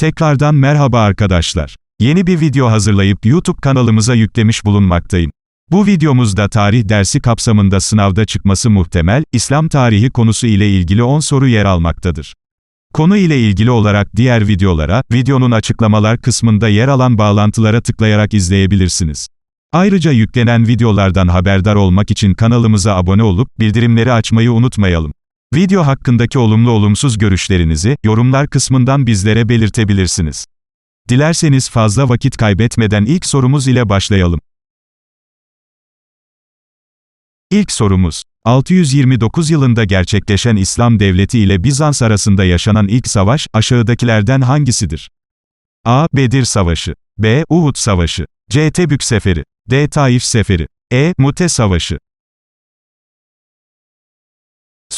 Tekrardan merhaba arkadaşlar. Yeni bir video hazırlayıp YouTube kanalımıza yüklemiş bulunmaktayım. Bu videomuzda tarih dersi kapsamında sınavda çıkması muhtemel, İslam tarihi konusu ile ilgili 10 soru yer almaktadır. Konu ile ilgili olarak diğer videolara, videonun açıklamalar kısmında yer alan bağlantılara tıklayarak izleyebilirsiniz. Ayrıca yüklenen videolardan haberdar olmak için kanalımıza abone olup, bildirimleri açmayı unutmayalım. Video hakkındaki olumlu olumsuz görüşlerinizi, yorumlar kısmından bizlere belirtebilirsiniz. Dilerseniz fazla vakit kaybetmeden ilk sorumuz ile başlayalım. İlk sorumuz, 629 yılında gerçekleşen İslam Devleti ile Bizans arasında yaşanan ilk savaş, aşağıdakilerden hangisidir? A. Bedir Savaşı B. Uhud Savaşı C. Tebük Seferi D. Taif Seferi E. Mute Savaşı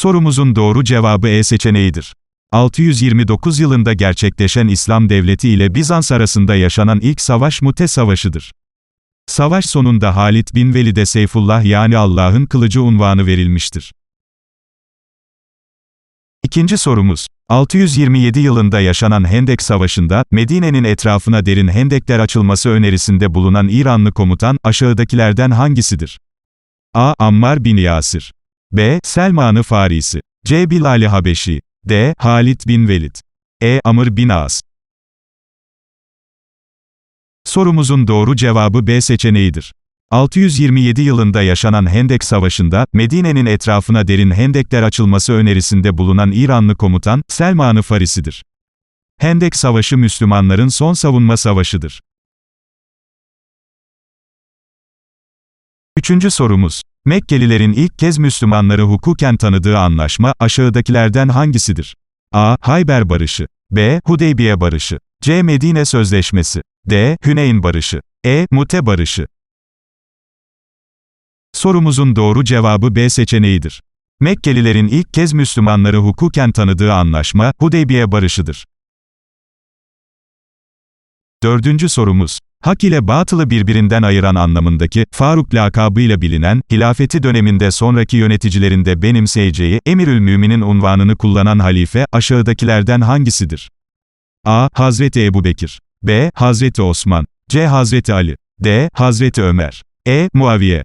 Sorumuzun doğru cevabı E seçeneğidir. 629 yılında gerçekleşen İslam Devleti ile Bizans arasında yaşanan ilk savaş Mute Savaşı'dır. Savaş sonunda Halit bin Velid'e Seyfullah yani Allah'ın kılıcı unvanı verilmiştir. İkinci sorumuz, 627 yılında yaşanan Hendek Savaşı'nda, Medine'nin etrafına derin hendekler açılması önerisinde bulunan İranlı komutan, aşağıdakilerden hangisidir? A. Ammar bin Yasir B. Selman-ı Farisi C. Bilal-i Habeşi D. Halit bin Velid E. Amr bin As Sorumuzun doğru cevabı B seçeneğidir. 627 yılında yaşanan Hendek Savaşı'nda, Medine'nin etrafına derin hendekler açılması önerisinde bulunan İranlı komutan, Selman-ı Farisi'dir. Hendek Savaşı Müslümanların son savunma savaşıdır. Üçüncü sorumuz. Mekkelilerin ilk kez Müslümanları hukuken tanıdığı anlaşma, aşağıdakilerden hangisidir? A. Hayber Barışı B. Hudeybiye Barışı C. Medine Sözleşmesi D. Hüneyn Barışı E. Mute Barışı Sorumuzun doğru cevabı B seçeneğidir. Mekkelilerin ilk kez Müslümanları hukuken tanıdığı anlaşma, Hudeybiye Barışı'dır. Dördüncü sorumuz. Hak ile batılı birbirinden ayıran anlamındaki, Faruk lakabıyla bilinen, hilafeti döneminde sonraki yöneticilerinde benimseyeceği, Emirül Mümin'in unvanını kullanan halife, aşağıdakilerden hangisidir? A. Hazreti Ebubekir B. Hazreti Osman C. Hazreti Ali D. Hazreti Ömer E. Muaviye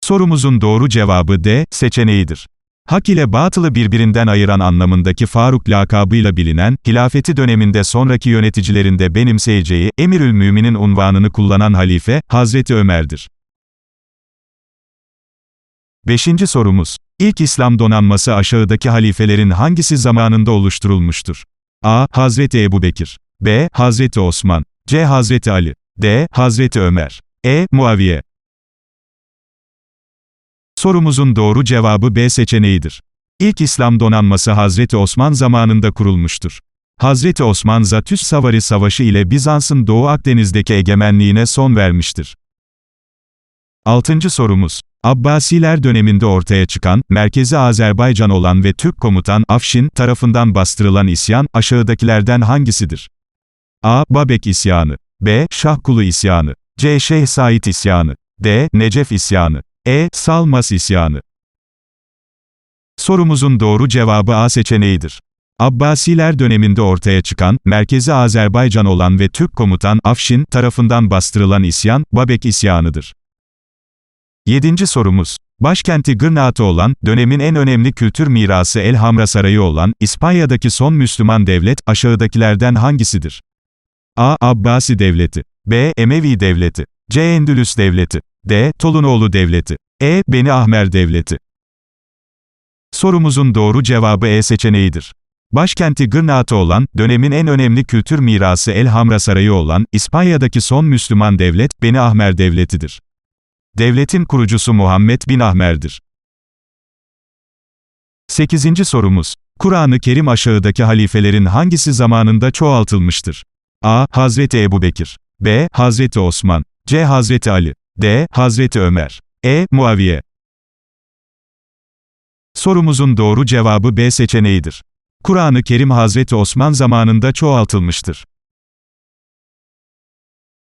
Sorumuzun doğru cevabı D. seçeneğidir. Hak ile batılı birbirinden ayıran anlamındaki Faruk lakabıyla bilinen, hilafeti döneminde sonraki yöneticilerinde benimseyeceği, Emirül Mümin'in unvanını kullanan halife, Hazreti Ömer'dir. Beşinci sorumuz. İlk İslam donanması aşağıdaki halifelerin hangisi zamanında oluşturulmuştur? A. Hazreti Ebubekir B. Hazreti Osman C. Hazreti Ali D. Hazreti Ömer E. Muaviye Sorumuzun doğru cevabı B seçeneğidir. İlk İslam donanması Hazreti Osman zamanında kurulmuştur. Hazreti Osman Zatüs Savari Savaşı ile Bizans'ın Doğu Akdeniz'deki egemenliğine son vermiştir. Altıncı sorumuz. Abbasiler döneminde ortaya çıkan, merkezi Azerbaycan olan ve Türk komutan Afşin tarafından bastırılan isyan, aşağıdakilerden hangisidir? A. Babek isyanı B. Şahkulu isyanı C. Şeyh Said isyanı D. Necef isyanı E. Salmas isyanı Sorumuzun doğru cevabı A seçeneğidir. Abbasiler döneminde ortaya çıkan, merkezi Azerbaycan olan ve Türk komutan Afşin tarafından bastırılan isyan, Babek isyanıdır. Yedinci sorumuz. Başkenti Gırnaat'ı olan, dönemin en önemli kültür mirası Elhamra Sarayı olan, İspanya'daki son Müslüman devlet, aşağıdakilerden hangisidir? A. Abbasi Devleti B. Emevi Devleti C. Endülüs Devleti D. Tolunoğlu Devleti E. Beni Ahmer Devleti Sorumuzun doğru cevabı E seçeneğidir. Başkenti Gırnaat'ı olan, dönemin en önemli kültür mirası Elhamra Sarayı olan, İspanya'daki son Müslüman devlet, Beni Ahmer Devleti'dir. Devletin kurucusu Muhammed bin Ahmer'dir. 8. sorumuz. Kur'an-ı Kerim aşağıdaki halifelerin hangisi zamanında çoğaltılmıştır? A. Hazreti Ebubekir B. Hazreti Osman C. Hazreti Ali D. Hazreti Ömer E. Muaviye Sorumuzun doğru cevabı B seçeneğidir. Kur'an-ı Kerim Hazreti Osman zamanında çoğaltılmıştır.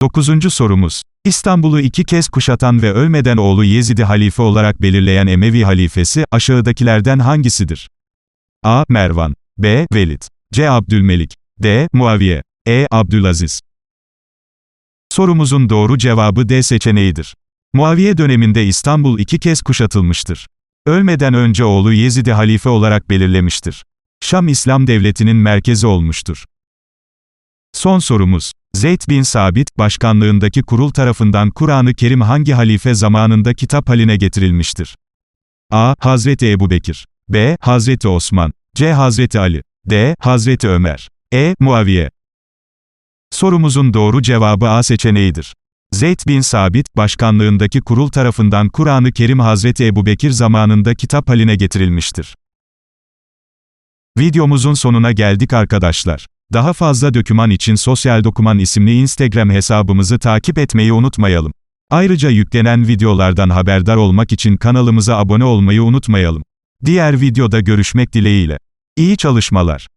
9. sorumuz. İstanbul'u iki kez kuşatan ve ölmeden oğlu Yezid'i halife olarak belirleyen Emevi halifesi, aşağıdakilerden hangisidir? A. Mervan B. Velid C. Abdülmelik D. Muaviye E. Abdülaziz Sorumuzun doğru cevabı D seçeneğidir. Muaviye döneminde İstanbul iki kez kuşatılmıştır. Ölmeden önce oğlu Yezid'i halife olarak belirlemiştir. Şam İslam Devleti'nin merkezi olmuştur. Son sorumuz. Zeyd bin Sabit, başkanlığındaki kurul tarafından Kur'an-ı Kerim hangi halife zamanında kitap haline getirilmiştir? A. Hazreti Ebubekir B. Hazreti Osman C. Hazreti Ali D. Hazreti Ömer E. Muaviye Sorumuzun doğru cevabı A seçeneğidir. Zeyd bin Sabit, başkanlığındaki kurul tarafından Kur'an-ı Kerim Hazreti Ebubekir zamanında kitap haline getirilmiştir. Videomuzun sonuna geldik arkadaşlar. Daha fazla döküman için Sosyal Dokuman isimli Instagram hesabımızı takip etmeyi unutmayalım. Ayrıca yüklenen videolardan haberdar olmak için kanalımıza abone olmayı unutmayalım. Diğer videoda görüşmek dileğiyle. İyi çalışmalar.